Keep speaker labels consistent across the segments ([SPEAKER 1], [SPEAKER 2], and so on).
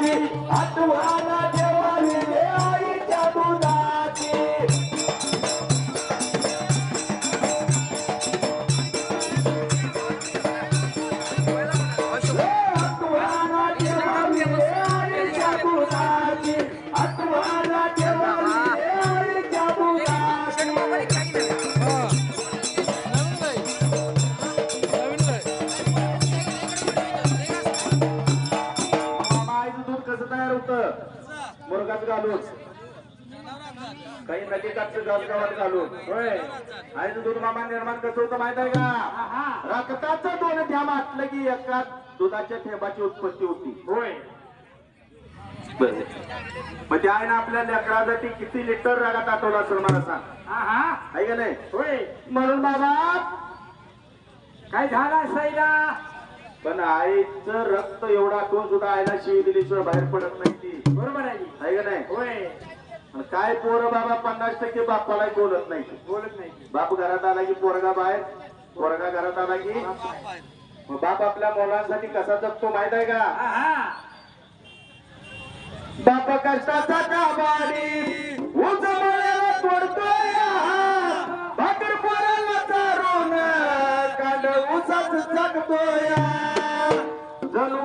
[SPEAKER 1] दुधाची आठवण देव घालून. काही नदीकाठचं गाव गावात घालून. होय. आईचं दूध मामा निर्माण कसं होतं माहीत आहे का? रक्ताचं दोन थेंब असलं की एका दुधाच्या थेंबाची उत्पत्ती होती. होय. मग त्या आईनं आपल्या लेकरासाठी किती लिटर रागात आठवला असेल मला सांग. आहे. का नाही? होय. म्हणून बाबा
[SPEAKER 2] काय झाला सैला
[SPEAKER 1] पण आईचं रक्त एवढा आठवून सुद्धा आईला शिवी दिल्याशिवाय बाहेर पडत नाही ती.
[SPEAKER 2] बरोबर आहे
[SPEAKER 1] आहे का नाही?
[SPEAKER 2] होय.
[SPEAKER 1] आणि काय पोरं बाबा पन्नास टक्के बापाला बोलत नाही.
[SPEAKER 2] बोलत नाही
[SPEAKER 1] बाप घरात आला की पोरगा बाहेर पोरगा घरात आला की मग बाप आपल्या मुलांसाठी कसा जगतो माहीत आहे का?
[SPEAKER 2] हा हा.
[SPEAKER 1] बाप कष्टाचा काबाडी मळ्याला तोडतोय.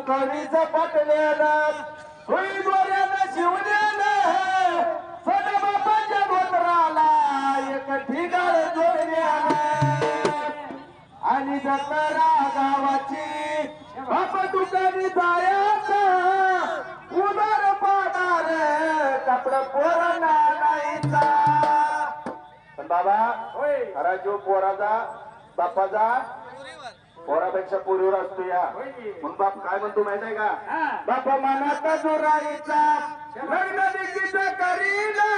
[SPEAKER 1] कवीचं पटलेलं होई गोऱ्यानं शिवण्यानं सदा बापाच्या गोत्राला. एक ठिकाण जोडण्यानं आणि जत्रा गावाची बाप दुकानी जायचं. उदार पाडार कपड पोरांना नाहीचा पण बाबा
[SPEAKER 2] होय.
[SPEAKER 1] खरा जो पोराचा बापाचा पोरापेक्षा पोरीवर असतो या? म्हणून बाप काय म्हणतो माहीत आहे का बापा मनाचा जोराईचा लग्न देखीच करीना.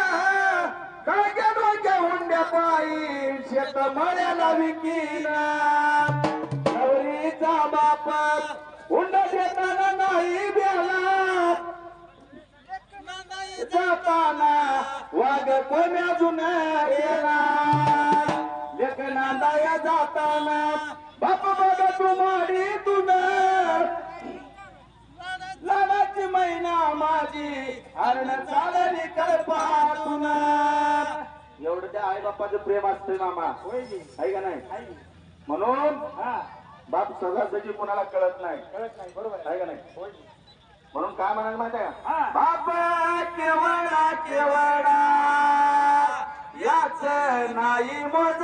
[SPEAKER 1] काळक्या डोक्या हुंड्या पायी? शेत मळ्याला विकीना. नवरीचा बाप हुंडा देताना नाही बेला जाताना वाघ कोण्या जुन्या गेला नांदाया जाताना. बाप बघ लाडाची मैना माझी. हरण चालली कळपातून. एवढं त्या आई बापाचं प्रेम असतंय मामा? आहे का? नाही? म्हणून बाप सहजासहजी कोणाला कळत नाही.
[SPEAKER 2] कळत नाही बरोबर आहे.
[SPEAKER 1] का नाही? म्हणून काय म्हणायला माहिती आहे. का? बाप केवडा केवडा. नाही मोज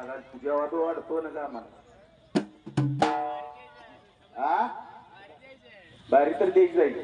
[SPEAKER 1] आला तुझ्या वाटो वाढतो ना का आम्हाला? हा? बारी तर देख जाईल.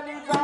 [SPEAKER 1] জানি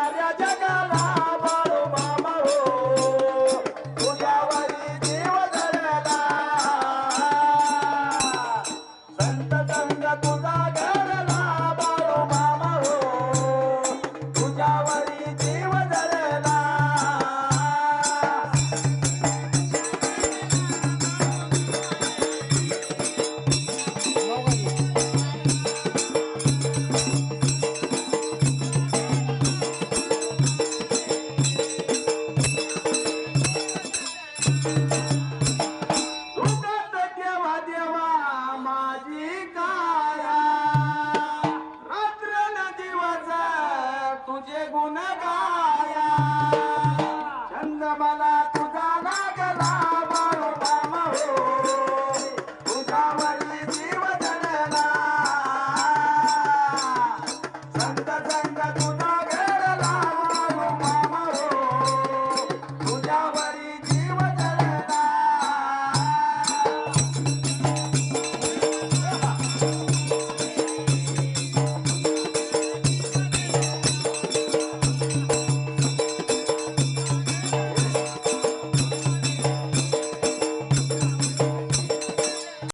[SPEAKER 1] Bye.